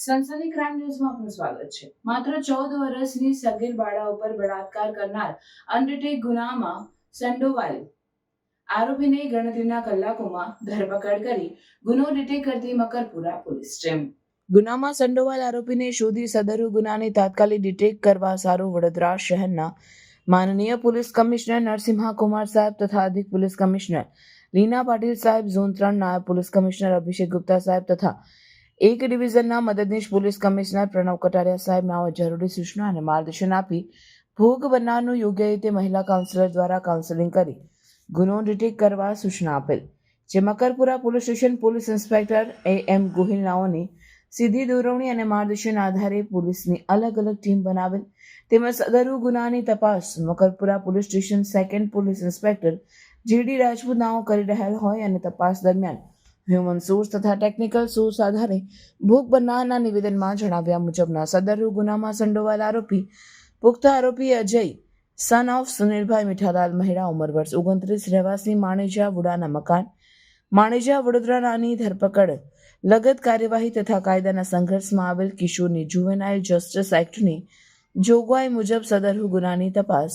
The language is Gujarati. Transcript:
સનસની ક્રાઇમ ન્યૂઝમાં આપનું સ્વાગત છે. માત્ર ચૌદ વર્ષની સગીર બાળા ઉપર બળાત્કાર કરનાર અંડરટેક ગુનામાં સંડોવાયેલ આરોપીને ગણતરીના કલાકોમાં ધરપકડ કરી ગુનો ડિટેક કરતી મકરપુરા પોલીસ ટીમ ગુનામાં સંડોવાયેલ આરોપીને શોધી સદરુ ગુનાને તાત્કાલિક ડિટેક કરવા સારું વડોદરા શહેરના માનનીય પોલીસ કમિશનર નરસિંહા કુમાર સાહેબ તથા અધિક પોલીસ કમિશનર લીના પાટીલ સાહેબ ઝોન ત્રણ નાયબ પોલીસ કમિશનર અભિષેક ગુપ્તા સાહેબ તથા એક ડિવિઝનના મદદનીશ પોલીસ કમિશનર પ્રણવ કટારિયા સાહેબ નાઓ જરૂરી સૂચના અને માર્ગદર્શન આપી ભોગ બનનારનું યોગ્ય રીતે મહિલા કાઉન્સિલર દ્વારા કાઉન્સેલિંગ કરી ગુનો ડિટેક કરવા સૂચના આપેલ. જે Makarpura police station police inspector A M Gohil નાઓની સીધી દોરવણી અને માર્ગદર્શન આધારે પોલીસની અલગ અલગ ટીમ બનાવેલ. તેમજ સદરુ ગુનાની તપાસ Makarpura police station second police inspector GD Rajput નાઓ કરી રહેલ હોય અને તપાસ દરમિયાન હ્યુમન સોર્સ તથા ટેકનિકલ સોર્સ આધારે ભોગ બનનારના નિવેદનમાં જણાવ્યા મુજબના સદર ગુનામાં સંડોવાયેલ આરોપી, પુખ્ત આરોપી અજય સન ઓફ સુનિલભાઈ મીઠાલાલ મહેરા ઉંમર વર્ષ ઓગણત્રીસ, રહેવાસી માણેજા વુડાના મકાન, માણેજા વડોદરાની ધરપકડ, લગત કાર્યવાહી તથા કાયદાના સંઘર્ષમાં આવેલ કિશોરની જુવેનાઇલ જસ્ટિસ એક્ટની જોગવાઈ મુજબ સદરહુ ગુનાની તપાસ